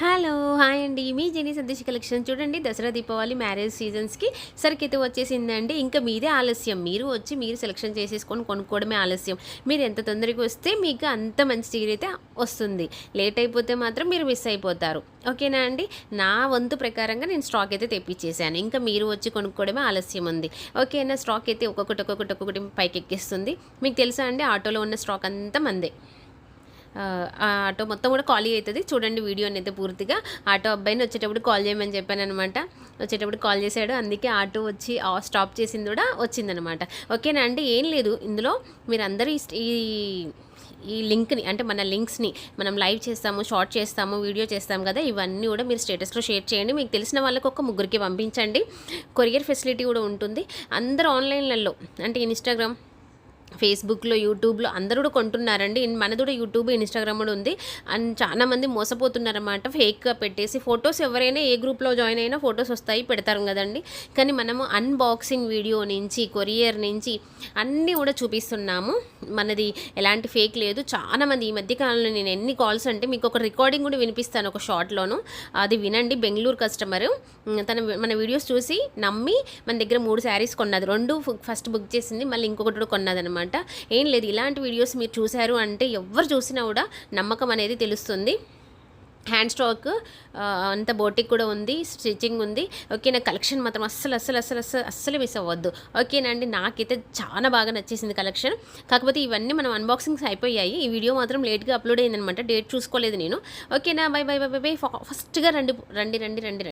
Hello hi అండి. మీ genie Sandesh collection చూడండి. Dasara Deepavali marriage సీజన్స్కి సరికైతే వచ్చేసిందండి. ఇంకా మీదే ఆలస్యం. మీరు వచ్చి మీరు సెలెక్షన్ చేసేసుకొని కొనుక్కోవడమే ఆలస్యం. మీరు ఎంత తొందరగా వస్తే మీకు అంత మంచి చీర అయితే వస్తుంది. లేట్ అయిపోతే మాత్రం మీరు మిస్ అయిపోతారు. ఓకేనా అండి? నా వంతు ప్రకారంగా నేను స్టాక్ అయితే తెప్పించేసాను ఇంకా మీరు వచ్చి కొనుక్కోవడమే ఆలస్యం ఉంది. ఓకేనా? స్టాక్ అయితే ఒక్కొక్కటి ఒక్కొక్కటి ఒక్కొక్కటి పైకెక్కిస్తుంది. మీకు తెలుసా అండి? ఆటోలో ఉన్న స్టాక్ అంతా మందే. ఆటో మొత్తం కూడా ఖాళీ అవుతుంది. చూడండి వీడియోని అయితే పూర్తిగా. ఆటో అబ్బాయిని వచ్చేటప్పుడు కాల్ చేయమని చెప్పాను అనమాట వచ్చేటప్పుడు కాల్ చేశాడు. అందుకే ఆటో వచ్చి స్టాప్ చేసింది కూడా వచ్చిందనమాట ఓకేనా అంటే ఏం లేదు. ఇందులో మీరందరూ ఈ- ఈ లింక్ని అంటే మన లింక్స్ని మనం లైవ్ చేస్తాము షార్ట్ చేస్తాము వీడియో చేస్తాము కదా ఇవన్నీ కూడా మీరు స్టేటస్లో షేర్ చేయండి. మీకు తెలిసిన వాళ్ళకి ఒక ముగ్గురికి పంపించండి. కొరియర్ ఫెసిలిటీ కూడా ఉంటుంది. అందరూ ఆన్లైన్లలో అంటే ఇన్స్టాగ్రామ్ ఫేస్బుక్లో యూట్యూబ్లో అందరూ కూడా కొంటున్నారండి. మనది కూడా యూట్యూబ్ ఇన్స్టాగ్రామ్ కూడా ఉంది. అండ్ చాలా మంది మోసపోతున్నారన్నమాట. ఫేక్గా పెట్టేసి ఫొటోస్ ఎవరైనా ఏ గ్రూప్లో జాయిన్ అయినా ఫొటోస్ వస్తాయి పెడతారు కదండి. కానీ మనము అన్బాక్సింగ్ వీడియో నుంచి కొరియర్ నుంచి అన్నీ కూడా చూపిస్తున్నాము. మనది ఎలాంటి ఫేక్ లేదు. చాలా మంది ఈ మధ్య కాలంలో నేను ఎన్ని కాల్స్ అంటే మీకు ఒక రికార్డింగ్ కూడా వినిపిస్తాను ఒక షార్ట్లోను అది వినండి. బెంగళూరు కస్టమర్. తన మన వీడియోస్ చూసి నమ్మి మన దగ్గర మూడు శారీస్ కొన్నది. రెండు ఫస్ట్ బుక్ చేసింది. మళ్ళీ ఇంకొకటి కూడా కొన్నదనమాట అనమాట ఏం లేదు ఇలాంటి వీడియోస్ మీరు చూశారు అంటే ఎవరు చూసినా కూడా నమ్మకం అనేది తెలుస్తుంది. హ్యాండ్ స్ట్రోక్ అంత బోటిక్ కూడా ఉంది స్టిచ్చింగ్ ఉంది. ఓకే నా కలెక్షన్ మాత్రం అస్సలు అస్సలు అస్సలు అస్సలు అస్సలు మిస్ అవ్వద్దు. ఓకేనండి నాకైతే చాలా బాగా నచ్చేసింది కలెక్షన్. కాకపోతే ఇవన్నీ మనం అన్బాక్సింగ్స్ అయిపోయాయి. ఈ వీడియో మాత్రం లేట్గా అప్లోడ్ అయిందనమాట డేట్ చూసుకోలేదు నేను. ఓకేనా bye bye bye bye bye. ఫాస్ట్గా రండి రండి రండి రండి.